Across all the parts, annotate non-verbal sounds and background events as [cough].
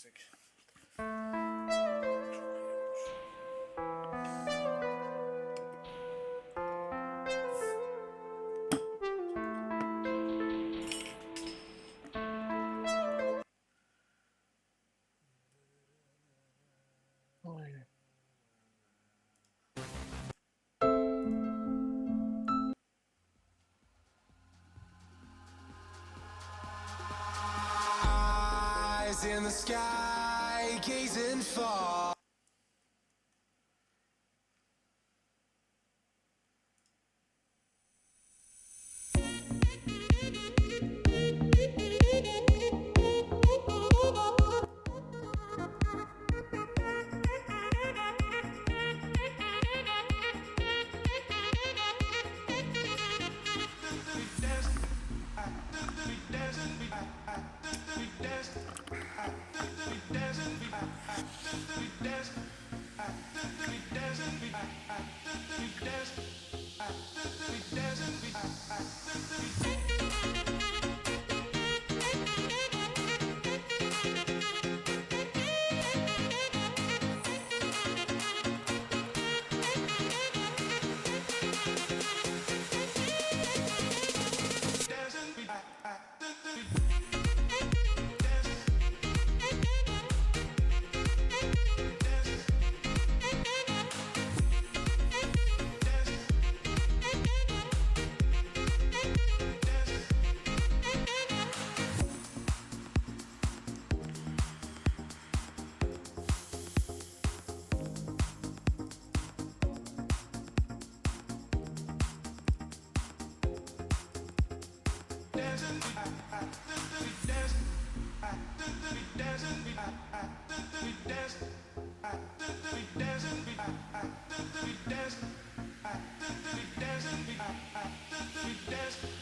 silah sky, gazing far. dance. I dance. We dance.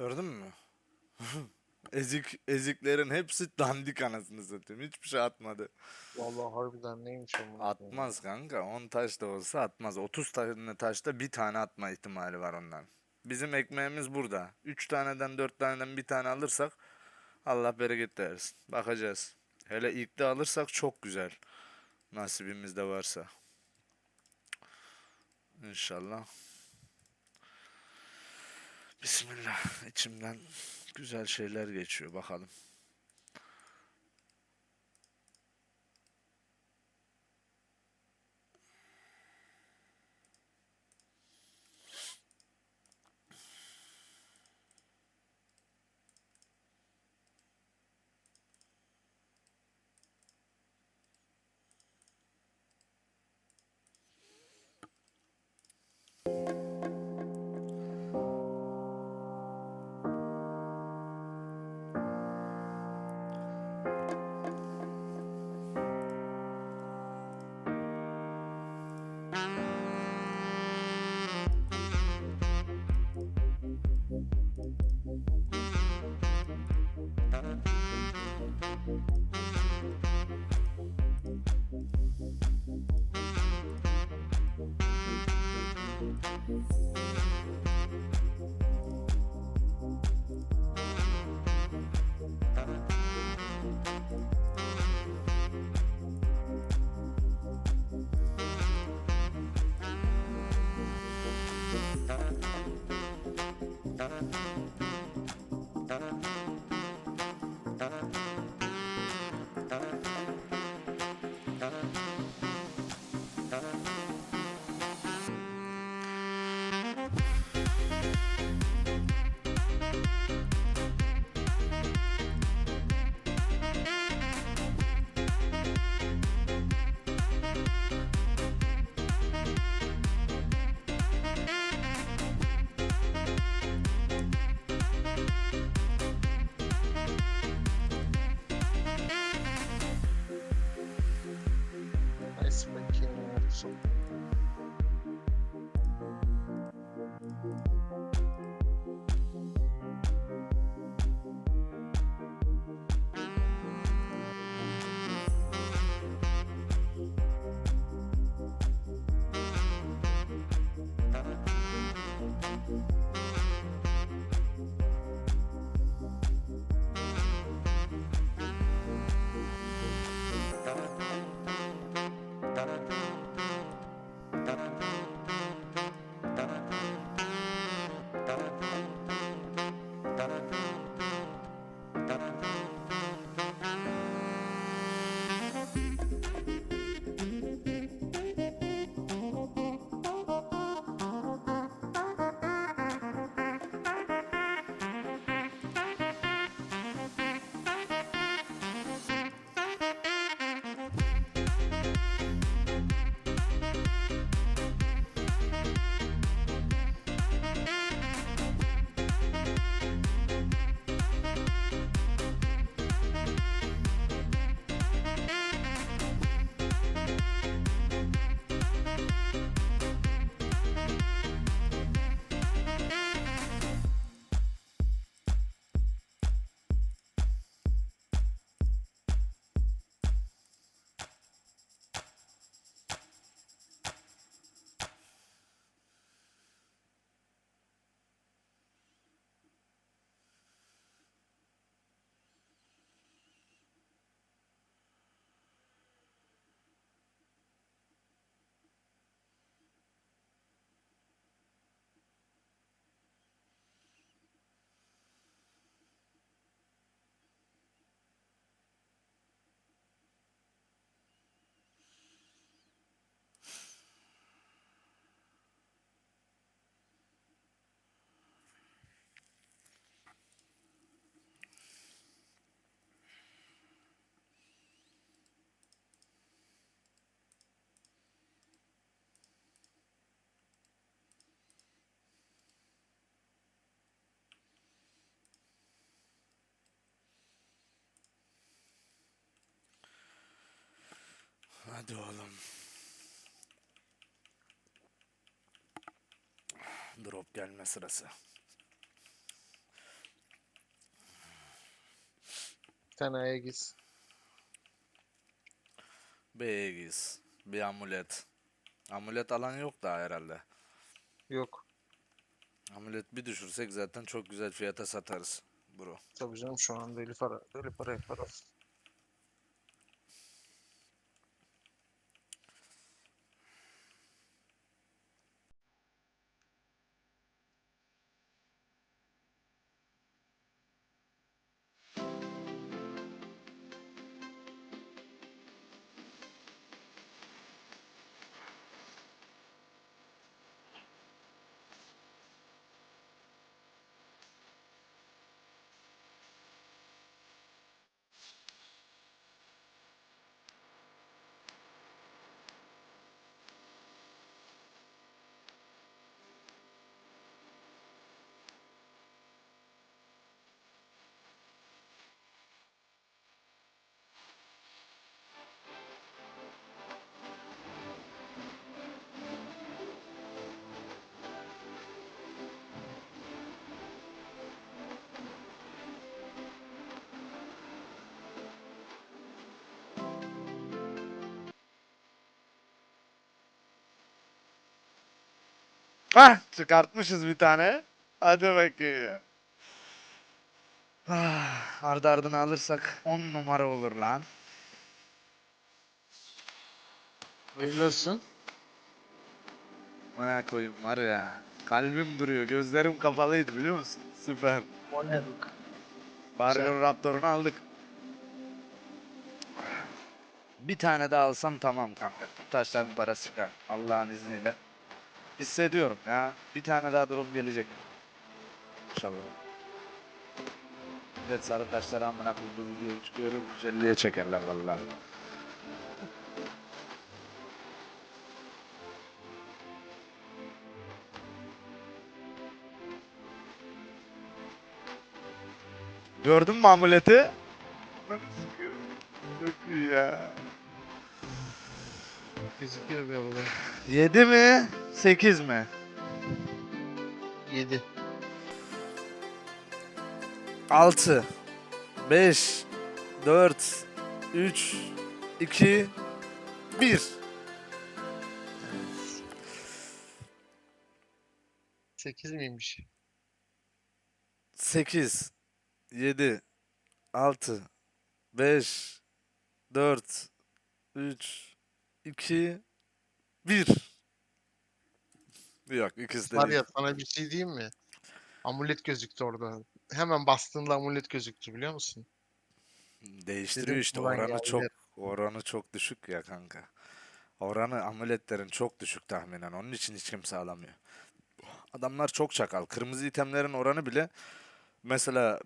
Gördün mü? [laughs] Ezik eziklerin hepsi dandik anasını satayım. Hiçbir şey atmadı. Vallahi harbiden neymiş ama. Atmaz kanka. 10 taş da olsa atmaz. 30 tane taşta bir tane atma ihtimali var ondan. Bizim ekmeğimiz burada. 3 taneden 4 taneden bir tane alırsak Allah bereket versin. Bakacağız. Hele ilk de alırsak çok güzel. Nasibimiz de varsa. İnşallah. Bismillah. İçimden güzel şeyler geçiyor. Bakalım. Hadi oğlum. Drop gelme sırası. Bir tane Aegis. Bir Aegis, bir amulet. Amulet alan yok daha herhalde. Yok. Amulet bir düşürsek zaten çok güzel fiyata satarız bro. Tabii canım şu an deli para. Deli para yapar. Hah çıkartmışız bir tane. Hadi bakayım. Ah, ardı ardına alırsak 10 numara olur lan. Hayırlı olsun. Bana koyayım var ya. Kalbim duruyor. Gözlerim kapalıydı biliyor musun? Süper. Oynadık. Barger Raptor'unu aldık. Bir tane daha alsam tamam kanka. Taşların parası çıkar. Allah'ın izniyle. Hissediyorum ya. Bir tane daha durum gelecek. İnşallah. Evet sarı taşları amına koyduğum video çıkıyorum. Güzelliğe çekerler vallahi. Gördün mü amuleti? Çok iyi ya. Gözüküyor bir arada. 7 mi? 8 mi? 7. 6 5 4 3 2 1 8 miymiş? 8 7 6 5 4 3 2 1 Yok ikisi de Var değil. ya sana bir şey diyeyim mi? Amulet gözüktü orada. Hemen bastığında amulet gözüktü biliyor musun? Değiştiriyor Dedim, işte ulan oranı geldi. çok oranı çok düşük ya kanka. Oranı amuletlerin çok düşük tahminen. Onun için hiç kimse alamıyor. Adamlar çok çakal. Kırmızı itemlerin oranı bile mesela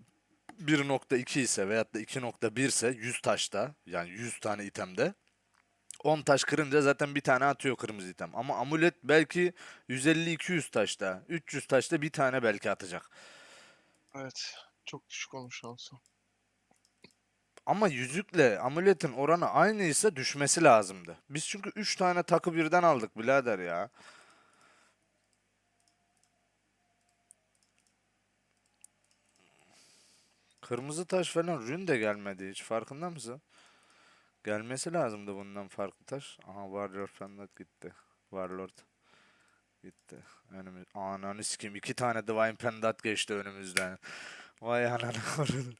1.2 ise veyahut da 2.1 ise 100 taşta yani 100 tane itemde 10 taş kırınca zaten bir tane atıyor kırmızı item. Ama amulet belki 150-200 taşta, 300 taşta bir tane belki atacak. Evet. Çok düşük olmuş şansı. Ama yüzükle amuletin oranı aynıysa düşmesi lazımdı. Biz çünkü 3 tane takı birden aldık birader ya. Kırmızı taş falan rün de gelmedi hiç farkında mısın? Gelmesi lazımdı bundan farklı taş. Aha Warlord falan gitti. Warlord gitti. Önümüz... Ananı sikeyim. iki tane Divine Pendant geçti önümüzden. Vay ananı avradım.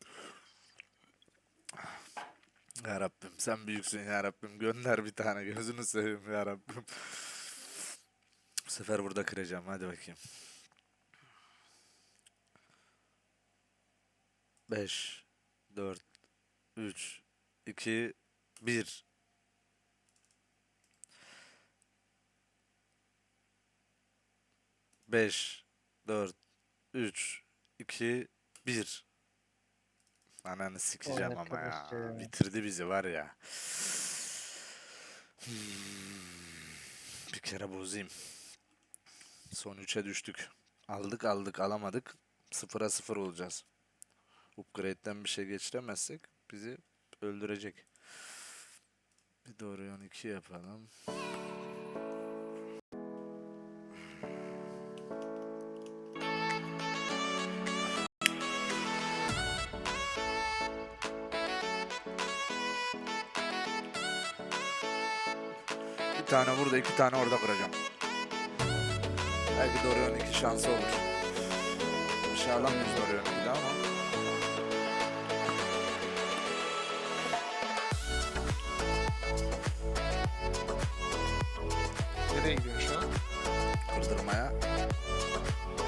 Ya Rabbim sen büyüksün ya Rabbim. Gönder bir tane gözünü seveyim ya Rabbim. Bu sefer burada kıracağım. Hadi bakayım. 5 4 3 2 1 5 4 3 2 1 Ananı sikeceğim ama ya. Bitirdi bizi var ya. Hmm. Bir kere bozayım. Son 3'e düştük. Aldık aldık alamadık. 0'a 0 olacağız. Upgrade'den bir şey geçiremezsek bizi öldürecek. Bir doğru 12 yapalım. Bir tane burada, iki tane orada kıracağım. Belki Dorian iki şansı olur. Şey alamıyoruz Dorian bir ama.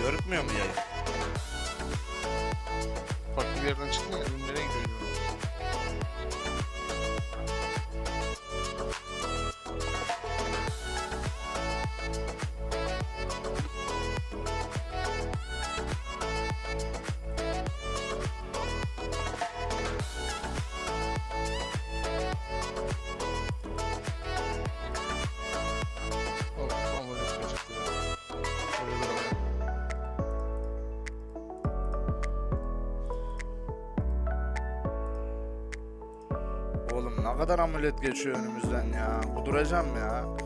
Görükmüyor mu yayın? Farklı bir yerden çıktı ya. Nereye gidiyor? Oğlum ne kadar amulet geçiyor önümüzden ya. Kuduracağım ya.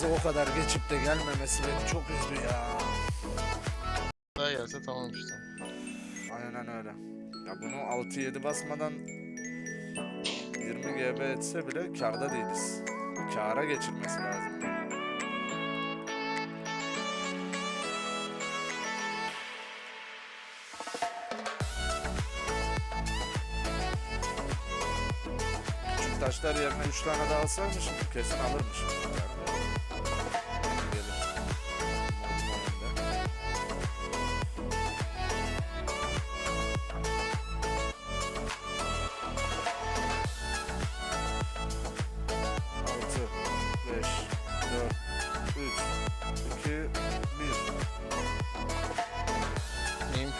bizi o kadar geçip de gelmemesi beni çok üzdü ya. Daha gelse tamam işte. Aynen öyle. Ya bunu 6-7 basmadan 20 GB etse bile karda değiliz. Kara geçirmesi lazım. Küçük taşlar yerine 3 tane daha alsaymışım kesin alırmışım.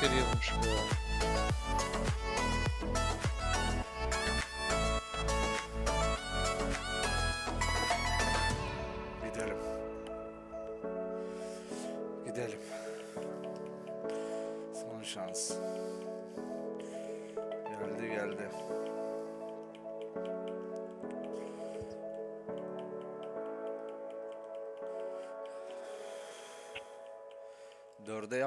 Ne Imperial'mış bu ya.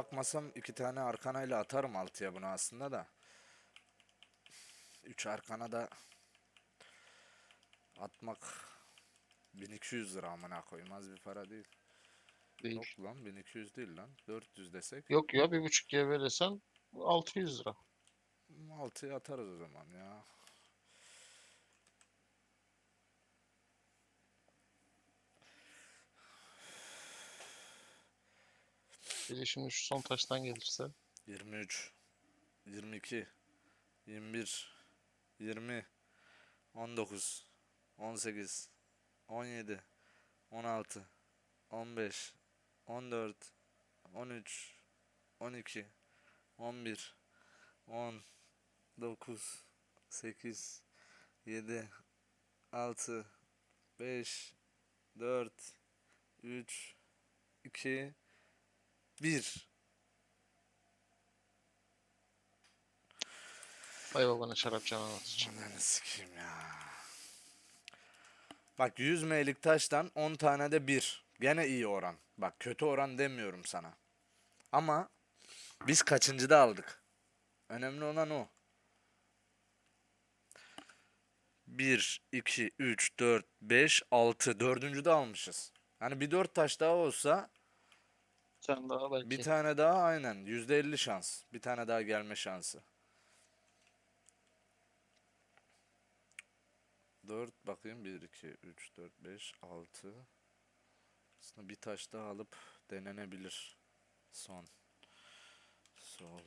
Yakmasam iki tane arkanayla atarım altıya bunu aslında da. Üç arkana da atmak 1200 lira amına koyayım az bir para değil. Değil. Yok lan 1200 değil lan. 400 desek Yok ya bir buçuk G verirsen 600 lira. 6'ya atarız o zaman ya. Bir de şimdi şu son taştan gelirse. 23 22 21 20 19 18 17 16 15 14 13 12 11 10 9 8 7 6 5 4 3 2 1 Vay babana şarap canı anlatacağım. Ananı sikeyim ya. Bak 100 meylik taştan 10 tane de 1. Gene iyi oran. Bak kötü oran demiyorum sana. Ama biz kaçıncıda aldık? Önemli olan o. 1, 2, 3, 4, 5, 6. Dördüncüde almışız. Hani bir 4 taş daha olsa Sen daha belki. bir tane daha aynen. %50 şans. Bir tane daha gelme şansı. 4 bakayım 1 2 3 4 5 6 Aslında bir taş daha alıp denenebilir. Son. Sol.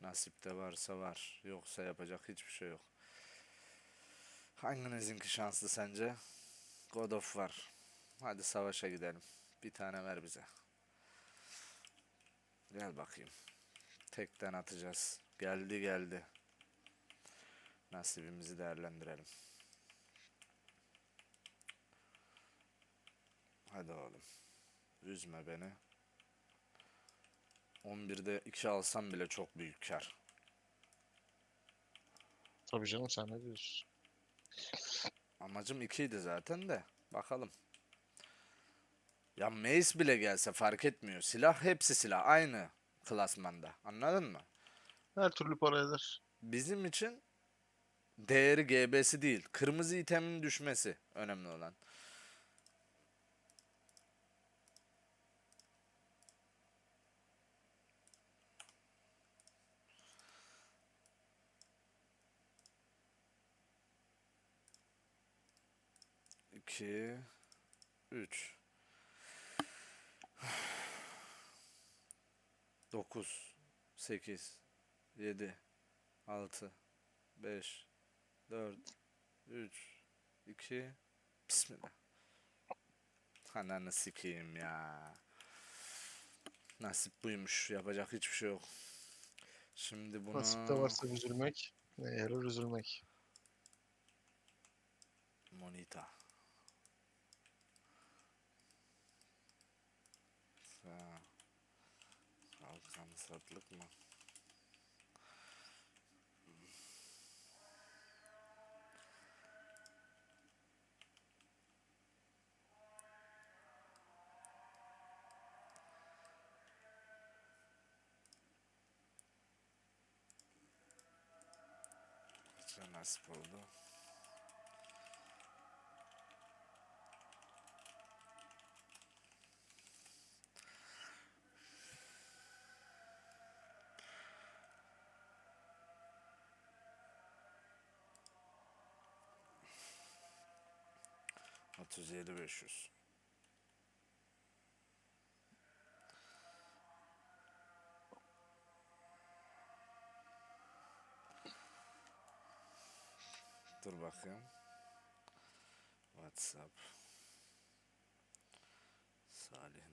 Nasipte varsa var. Yoksa yapacak hiçbir şey yok. Hanginizinki şanslı sence? God of var. Hadi savaşa gidelim. Bir tane ver bize. Gel bakayım. Tekten atacağız. Geldi geldi. Nasibimizi değerlendirelim. Hadi oğlum. Üzme beni. 11'de 2 alsam bile çok büyük kar. Tabii canım sen ne diyorsun? Amacım 2 idi zaten de. Bakalım. Ya Mace bile gelse fark etmiyor. Silah hepsi silah. Aynı klasmanda. Anladın mı? Her türlü para eder. Bizim için değeri GB'si değil. Kırmızı itemin düşmesi önemli olan. İki, üç. Dokuz, sekiz, yedi, altı, 5 4 3 2 Bismillah. Ananı sikeyim ya. Nasip buymuş. Yapacak hiçbir şey yok. Şimdi bunu Nasipte varsa üzülmek. Ne yarar üzülmek. Monita. Rahatlık mı? Nasıl oldu? 37 500. Dur bakayım. WhatsApp. Salih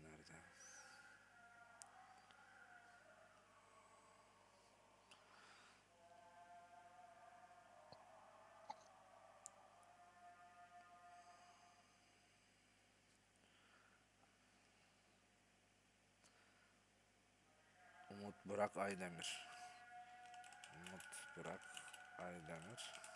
Burak Aydemir. Umut Burak Aydemir.